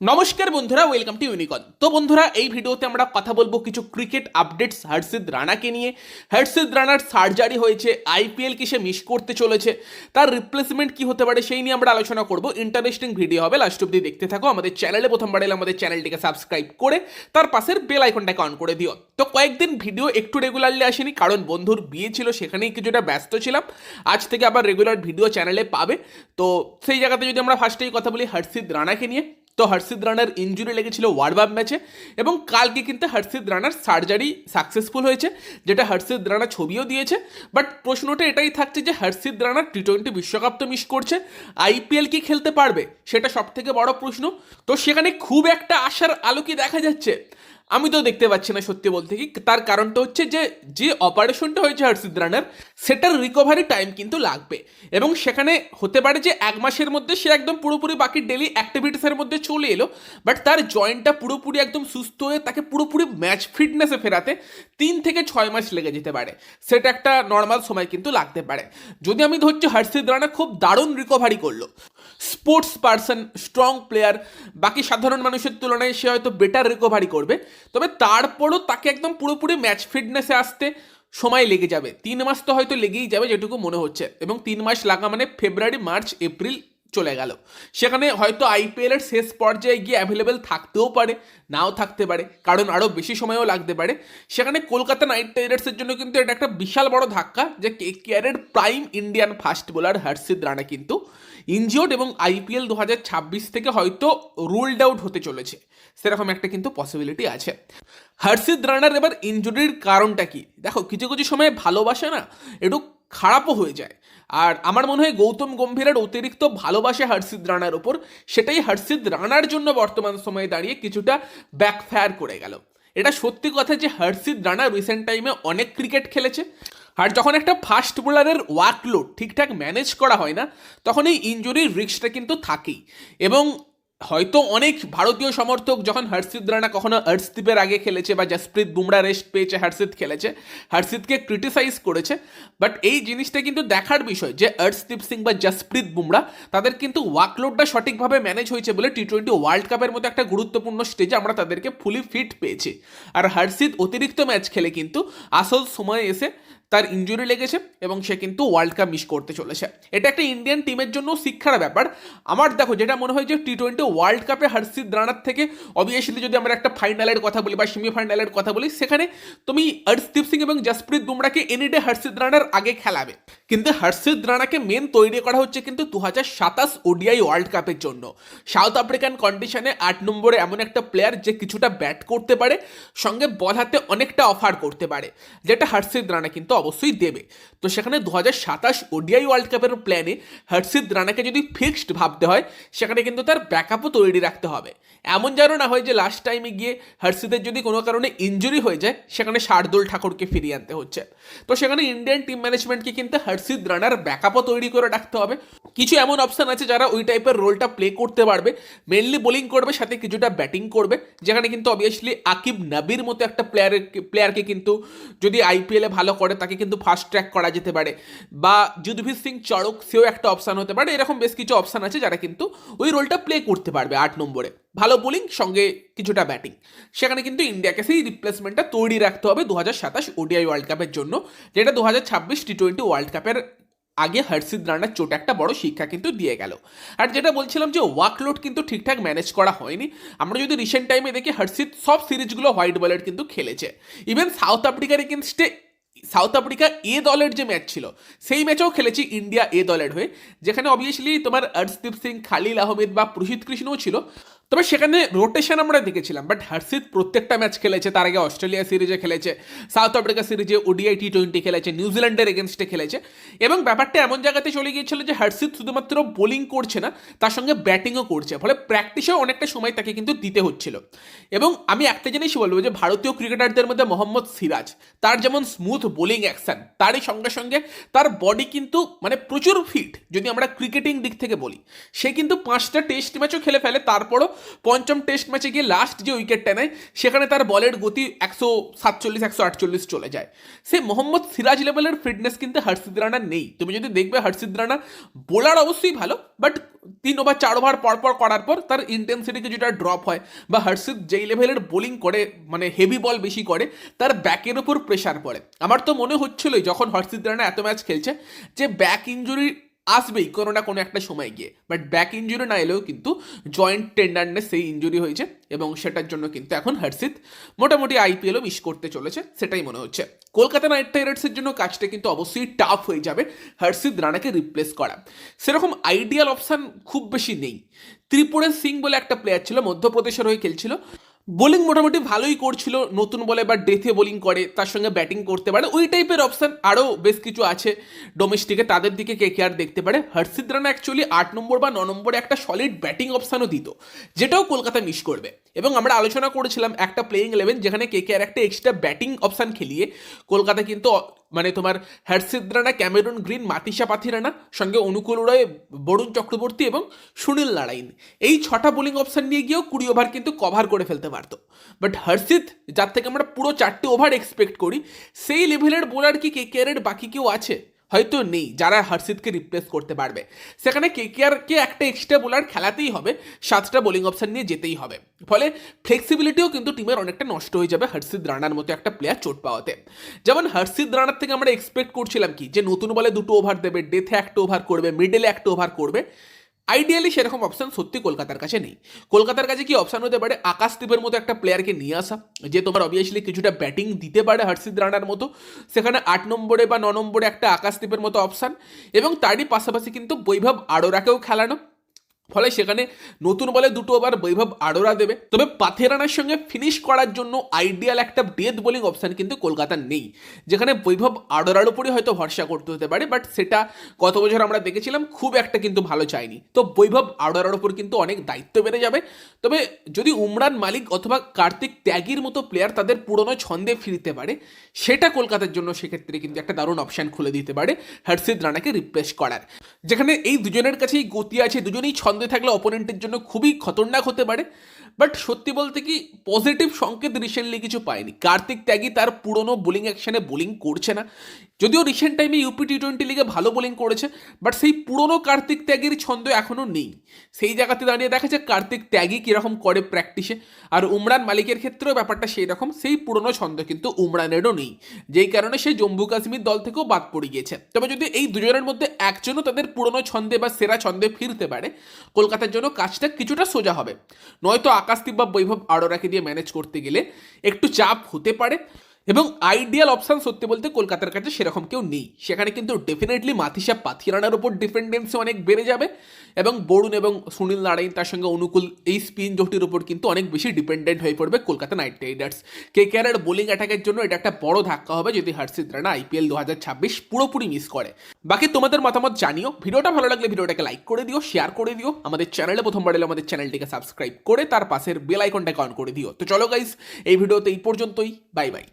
নমস্কার বন্ধুরা welcome to ইউনিকন তো বন্ধুরা, এই ভিডিওতে আমরা কথা বলব কিছু ক্রিকেট আপডেটস হর্ষিদ রানাকে নিয়ে। হর্ষিদ রানার সার্জারি হয়েছে আইপিএল কি সে মিস করতে চলেছে, তার রিপ্লেসমেন্ট কি হতে পারে সেই নিয়ে আমরা আলোচনা করব। ইন্টারেস্টিং ভিডিও হবে লাস্ট অব্দি দেখতে থাকো। আমাদের চ্যানেলে প্রথমবার এলে আমাদের চ্যানেলটিকে সাবস্ক্রাইব করে, তার পাশের বেল আইকনটাকে অন করে দিও। তো কয়েকদিন ভিডিও একটু রেগুলারলি আসেনি, কারণ বন্ধুর বিয়ে ছিল, সেখানেই কিছুটা ব্যস্ত ছিলাম। আজ থেকে আবার রেগুলার ভিডিও চ্যানেলে পাবে। তো সেই জায়গাতে যদি আমরা ফার্স্টেই কথা বলি হর্ষিদ রানাকে নিয়ে তো হর্ষিত রানার ইঞ্জুরি লেগেছিল ওয়ার্ডবাব ম্যাচে এবং কালকে কিন্তু হর্ষিত রানার সার্জারি সাকসেসফুল হয়েছে, যেটা হর্ষিত রানা ছবিও দিয়েছে। বাট প্রশ্নটা এটাই থাকছে যে হর্ষিত রানা টি টোয়েন্টি বিশ্বকাপ তো মিস করছে আইপিএল কি খেলতে পারবে? সেটা সব থেকে বড় প্রশ্ন। তো সেখানে খুব একটা আশার আলো কি দেখা যাচ্ছে। আমি তো দেখতে পাচ্ছি না সত্যি বলতে কি। তার কারণটা হচ্ছে যে যে অপারেশনটা হয়েছে হর্ষিদ রানার, সেটার রিকভারি টাইম কিন্তু লাগবে। এবং সেখানে হতে পারে যে এক মাসের মধ্যে সে একদম পুরোপুরি বাকি ডেলি অ্যাক্টিভিটিসের মধ্যে চলে এলো বাট তার জয়েন্টটা পুরোপুরি একদম সুস্থ হয়ে তাকে পুরোপুরি ম্যাচ ফিটনেসে ফেরাতে তিন থেকে ছয় মাস লেগে যেতে পারে। সেটা একটা নর্মাল সময় কিন্তু লাগতে পারে। যদি আমি ধরছি হর্ষিদ রানা খুব দারুণ রিকভারি করল। Sports person, strong player. বাকি সাধারণ মানুষের তুলনায় সে হয়তো বেটার রিকভারি করবে। তবে তারপরও তাকে একদম পুরোপুরি ম্যাচ ফিটনেসে আসতে সময় লেগে যাবে। তিন মাস তো হয়তো লেগেই যাবে যেটুকু মনে হচ্ছে। এবং তিন মাস লাগা মানে ফেব্রুয়ারি মার্চ এপ্রিল চলে গেল। সেখানে হয়তো আইপিএল এর শেষ পর্যায়ে গিয়ে অ্যাভেলেবেল থাকতেও পারে, নাও থাকতে পারে, কারণ আরও বেশি সময়ও লাগতে পারে। সেখানে কলকাতা নাইট রাইডার্সের জন্য কিন্তু এটা একটা বিশাল বড় ধাক্কা যে কে কেয়ারের prime Indian fast bowler Harshit Rana কিন্তু ইনজিওর্ড এবং আইপিএল দু হাজার ছাব্বিশ থেকে হয়তো রুলড আউট হতে চলেছে। সেরকম একটা কিন্তু পসিবিলিটি আছে। হর্ষিদ রানার এবার ইনজুরির কারণটা কি? দেখো, কিছু কিছু সময় ভালোবাসে না, একটু খারাপও হয়ে যায়। আর আমার মনে হয় গৌতম গম্ভীরের অতিরিক্ত ভালোবাসে হর্ষিদ রানার ওপর সেটাই হর্ষিদ রানার জন্য বর্তমান সময়ে দাঁড়িয়ে কিছুটা ব্যাকফায়ার করে গেল। এটা সত্যি কথা যে হর্ষিদ রানা রিসেন্ট টাইমে অনেক ক্রিকেট খেলেছে। আর যখন একটা ফাস্ট বোলারের ওয়ার্কলোড ঠিকঠাক ম্যানেজ করা হয় না, তখন এই ইঞ্জুরির রিস্কটা কিন্তু থাকেই। এবং হয়তো অনেক ভারতীয় সমর্থক যখন হর্ষিদ রানা কখনো হর্ষদীপের আগে খেলেছে বা জসপ্রীত বুমরা রেস্ট পেয়েছে হর্ষিদ খেলেছে হর্ষিদকে ক্রিটিসাইজ করেছে। বাট এই জিনিসটা কিন্তু দেখার বিষয় যে হর্ষদীপ সিং বা জসপ্রীত বুমরা তাদের কিন্তু ওয়ার্কলোডটা সঠিকভাবে ম্যানেজ হয়েছে বলে টি টোয়েন্টি ওয়ার্ল্ড কাপের মতো একটা গুরুত্বপূর্ণ স্টেজে আমরা তাদেরকে ফুলি ফিট পেয়েছি। আর হর্ষিদ অতিরিক্ত ম্যাচ খেলে কিন্তু আসল সময়ে এসে তার ইঞ্জুরি লেগেছে এবং সে কিন্তু ওয়ার্ল্ড কাপ মিস করতে চলেছে। এটা একটা ইন্ডিয়ান টিমের জন্য শিক্ষার ব্যাপার। আমার দেখো, যেটা মনে হয় যে টি টোয়েন্টি ওয়ার্ল্ড কাপে হর্ষিদ রানার থেকে অবভিয়াসলি যদি আমরা একটা ফাইনালের কথা বলি বা সেমিফাইনালের কথা বলি, সেখানে তুমি হর্ষদীপ সিং এবং জসপ্রীত বুমরাকে এনি ডে হর্ষিদ রানার আগে খেলাবে। কিন্তু হর্ষিদ রানাকে মেন তৈরি করা হচ্ছে কিন্তু দু হাজার সাতাশ ওডিআই ওয়ার্ল্ড কাপের জন্য। সাউথ আফ্রিকান কন্ডিশনে আট নম্বরে এমন একটা প্লেয়ার যে কিছুটা ব্যাট করতে পারে, সঙ্গে বল হাতে অনেকটা অফার করতে পারে, যেটা হর্ষিদ রানা কিন্তু অবশ্যই দেবে। তো সেখানে দু হাজার সাতাশ ওডিআই ওয়ার্ল্ড কাপের প্ল্যানে হর্ষিদ রানাকে যদি ফিক্সড ভাবতে হয়, সেখানে কিন্তু তার ব্যাকআপও তৈরি রাখতে হবে। এমন যেন না হয় যে লাস্ট টাইমে গিয়ে হর্ষিদের যদি কোনো কারণে ইঞ্জুরি হয়ে যায়, সেখানে শার্দুল ঠাকুরকে ফিরিয়ে আনতে হচ্ছে। তো সেখানে ইন্ডিয়ান টিম ম্যানেজমেন্টকে কিন্তু হর্ষিদ রানার ব্যাকআপও তৈরি করে রাখতে হবে। কিছু এমন অপশান আছে যারা ওই টাইপের রোলটা প্লে করতে পারবে। মেনলি বোলিং করবে, সাথে কিছুটা ব্যাটিং করবে। যেখানে কিন্তু অবভিয়াসলি আকিব নাবির মতো একটা প্লেয়ারের প্লেয়ারকে কিন্তু যদি আইপিএলে ভালো করে, তাকে কিন্তু ফাস্ট ট্র্যাক করা যেতে পারে। বা যুধবীর সিং চড়ক, সেও একটা অপশান হতে পারে। এরকম বেশ কিছু অপশান আছে যারা কিন্তু ওই রোলটা প্লে করতে পারবে আট নম্বরে। ভালো বোলিং সঙ্গে কিছুটা ব্যাটিং সেখানে কিন্তু ইন্ডিয়াকে সেই রিপ্লেসমেন্টটা তৈরি রাখতে হবে দু হাজার সাতাশ ওডিআই ওয়ার্ল্ড কাপের জন্য, যেটা দু হাজার ছাব্বিশ টি টোয়েন্টি ওয়ার্ল্ড কাপের আগে হর্ষিদ রানার চোট একটা বড় শিক্ষা কিন্তু দিয়ে গেল। আর যেটা বলছিলাম যে ওয়ার্কলোড কিন্তু ঠিকঠাক ম্যানেজ করা হয়নি, আমরা যদি রিসেন্ট টাইমে দেখি হর্ষিদ সব সিরিজগুলো হোয়াইট বলের কিন্তু খেলেছে। ইভেন সাউথ আফ্রিকার এগেনস্টে সাউথ আফ্রিকা এ দলের যে ম্যাচ ছিল, সেই ম্যাচেও খেলেছি ইন্ডিয়া এ দলের হয়ে। যেখানে অবভিয়াসলি তোমার অর্শদীপ সিং, খালিল আহমেদ বা প্রসিদ্ধ কৃষ্ণও ছিল। তবে সেখানে রোটেশন আমরা দেখেছিলাম বাট হর্ষিত প্রত্যেকটা ম্যাচ খেলেছে। তার আগে অস্ট্রেলিয়া সিরিজে খেলেছে, সাউথ আফ্রিকা সিরিজে ওডিআই টি টোয়েন্টি খেলেছে নিউজিল্যান্ডের এগেনস্টে খেলেছে। এবং ব্যাপারটা এমন জায়গাতে চলে গিয়েছিল যে হর্ষিত শুধুমাত্র বোলিং করছে না, তার সঙ্গে ব্যাটিংও করছে। ফলে প্র্যাকটিসেও অনেকটা সময় তাকে কিন্তু দিতে হচ্ছিল। এবং আমি একটা জিনিস বলব যে ভারতীয় ক্রিকেটারদের মধ্যে মোহাম্মদ সিরাজ, তার যেমন স্মুথ বোলিং অ্যাকশন তারই সঙ্গে সঙ্গে তার বডি কিন্তু মানে প্রচুর ফিট যদি আমরা ক্রিকেটিং দিক থেকে বলি। সে কিন্তু পাঁচটা টেস্ট ম্যাচও খেলে ফেলে, তারপরও পঞ্চম টেস্ট ম্যাচে গিয়ে লাস্ট যে উইকেটটা নেয়, সেখানে তার বলের গতি একশো সাতচল্লিশ, একশো আটচল্লিশ চলে যায়। সে মোহাম্মদ সিরাজ লেভেলের ফিটনেস কিন্তু হর্ষিদ রানা নেই। তুমি যদি দেখবে হর্ষিদ রানা বোলার অবশ্যই ভালো বাট তিন ওভার চার ওভার পরপর করার পর তার ইন্টেন্সিটি কিছুটা ড্রপ হয় বা হর্ষিদ যেই লেভেলের বোলিং করে মানে হেভি বল বেশি করে, তার ব্যাকের ওপর প্রেশার পড়ে। আমার তো মনে হচ্ছিলই যখন হর্ষিদ রানা এত ম্যাচ খেলছে যে ব্যাক ইঞ্জুরি আসবেই, কোনো না কোনো একটা সময় গিয়ে। বাট ব্যাক ইঞ্জুরি না এলেও কিন্তু জয়েন্ট টেন্ডারনেস সেই ইঞ্জুরি হয়েছে এবং সেটার জন্য কিন্তু এখন হর্ষিত মোটামুটি আইপিএলও মিস করতে চলেছে, সেটাই মনে হচ্ছে। কলকাতা নাইট রাইডার্সের জন্য কাজটা কিন্তু অবশ্যই টাফ হয়ে যাবে হর্ষিত রানাকে রিপ্লেস করা। সেরকম আইডিয়াল অপশান খুব বেশি নেই। ত্রিপুরা সিং বলে একটা প্লেয়ার ছিল, মধ্যপ্রদেশের হয়ে খেলছিল বোলিং মোটামুটি ভালোই করছিল, নতুন বলে বা ডেথে বোলিং করে, তার সঙ্গে ব্যাটিং করতে পারে। ওই টাইপের অপশান আরও বেশ কিছু আছে। ডোমেস্টিকে তাদের দিকে কে কে আর দেখতে পারে? হর্ষিদ রানা অ্যাকচুয়ালি আট নম্বর বা ন নম্বরে একটা সলিড ব্যাটিং অপশানও দিত, যেটাও কলকাতা মিস করবে। এবং আমরা আলোচনা করেছিলাম একটা প্লেয়িং ইলেভেন যেখানে কে কে আর একটা এক্সট্রা ব্যাটিং অপশান খেলিয়ে, কলকাতা কিন্তু মানে তোমার হর্ষিদ রানা, ক্যামেরুন গ্রিন মাতিসা পাথিরানা সঙ্গে অনুকূল রয় বরুণ চক্রবর্তী এবং সুনীল নারায়ণ। এই ছটা বোলিং অপশান নিয়ে গিয়েও কুড়ি ওভার কিন্তু কভার করে ফেলতে পারত। বাট হর্ষিত যার থেকে আমরা পুরো চারটে ওভার এক্সপেক্ট করি, সেই লেভেলের বোলার কি কে? কেয়ারের বাকি কেউ আছে? হয়তো নেই, যারা হর্ষিতকে রিপ্লেস করতে পারবে। সেখানে কে কে একটা এক্সট্রা বোলার খেলাতেই হবে, সাতটা বোলিং অপশান নিয়ে যেতেই হবে। ফলে ফ্লেক্সিবিলিটিও কিন্তু টিমের অনেকটা নষ্ট হয়ে যাবে হর্ষিত রানার মতো একটা প্লেয়ার চোট পাওয়াতে। যেমন হর্ষিত রানার থেকে আমরা এক্সপেক্ট করছিলাম কি? যে নতুন বলে দুটো ওভার দেবে ডেথে একটা ওভার করবে মিডেলে একটা ওভার করবে। আইডিয়ালি সেরকম অপশান সত্যি কলকাতার কাছে নেই। কলকাতার কাছে কি অপশান হতে পারে? আকাশদীপের মতো একটা প্লেয়ারকে নিয়ে আসা, যে তোমার অবভিয়াসলি কিছুটা ব্যাটিং দিতে পারে হর্ষিত রানার মতো। সেখানে আট নম্বরে বা ন নম্বরে একটা আকাশদীপের মতো অপশান এবং তারই পাশাপাশি কিন্তু বৈভব আরোরাকেও খেলানো। ফলে সেখানে নতুন বলে দুটো ওভার বৈভব আড়োরা দেবে। তবে পাথেরানার সঙ্গে ফিনিশ করার জন্য আইডিয়াল একটা ডেথ বোলিং অপশান কিন্তু কলকাতার নেই, যেখানে বৈভব আড়োরার উপরই হয়তো ভরসা করতে হতে পারে বাট সেটা গত বছর আমরা দেখেছিলাম, খুব একটা কিন্তু ভালো চায়নি। তো বৈভব আড়োরার উপর কিন্তু অনেক দায়িত্ব বেড়ে যাবে। তবে যদি উমরান মালিক অথবা কার্তিক ত্যাগীর মতো প্লেয়ার তাদের পুরনো ছন্দে ফিরতে পারে, সেটা কলকাতার জন্য সেক্ষেত্রে কিন্তু একটা দারুণ অপশন খুলে দিতে পারে হর্ষিদ রানাকে রিপ্লেস করার। যেখানে এই দুজনের কাছেই গতি আছে, দুজনেই ছন্দে থাকলে অপোনেন্টের জন্য খুবই খতরনাক হতে পারে। বাট সত্যি বলতে কি পজিটিভ সংকেত রিসেন্টলি কিছু পায়নি কার্তিক ত্যাগী তার পুরনো বোলিং অ্যাকশনে বোলিং করছে না। যদিও রিসেন্ট টাইমে ইউপি টি টোয়েন্টি লিগে ভালো বোলিং করেছে বাট সেই পুরনো কার্তিক ত্যাগীর ছন্দ এখনও নেই। সেই জায়গাতে দাঁড়িয়ে দেখা যায় কার্তিক ত্যাগী কীরকম করে প্র্যাকটিসে আর উমরান মালিকের ক্ষেত্রেও ব্যাপারটা সেই রকম, সেই পুরনো ছন্দ কিন্তু উমরানেরও নেই। যেই কারণে সে জম্মু কাশ্মীর দল থেকেও বাদ পড়ে গিয়েছে। তবে যদি এই দুজনের মধ্যে একজনও তাদের পুরনো ছন্দে বা সেরা ছন্দে ফিরতে পারে, কলকাতার জন্য কাজটা কিছুটা সোজা হবে। নয়তো আকাশদীপ বা বৈভব আড়োরাকে দিয়ে ম্যানেজ করতে গেলে একটু চাপ হতে পারে। এবং আইডিয়াল অপশন সত্যি বলতে কলকাতার কাছে সেরকম কেউ নেই। সেখানে কিন্তু ডেফিনেটলি মাথিসা পাথিরানার উপর ডিপেন্ডেন্সি অনেক বেড়ে যাবে এবং বরুণ এবং সুনীল নারায়ণ তার সঙ্গে অনুকূল এই স্পিন জোটির উপর কিন্তু অনেক বেশি ডিপেন্ডেন্ট হয়ে পড়বে কলকাতা নাইট রাইডার্স। কে কেয়ারের বোলিং অ্যাটাকের জন্য এটা একটা বড় ধাক্কা হবে যদি হর্ষিত রানা আইপিএল দু হাজার ছাব্বিশ পুরোপুরি মিস করে। বাকি তোমাদের মতামত জানিও। ভিডিওটা ভালো লাগলে ভিডিওটাকে লাইক করে দিও শেয়ার করে দিও। আমাদের চ্যানেলে প্রথমবার এলে আমাদের চ্যানেলটিকে সাবস্ক্রাইব করে তার পাশের বেল আইকনটাকে অন করে দিও। তো চলো গাইস এই ভিডিওতে এই পর্যন্তই। Bye bye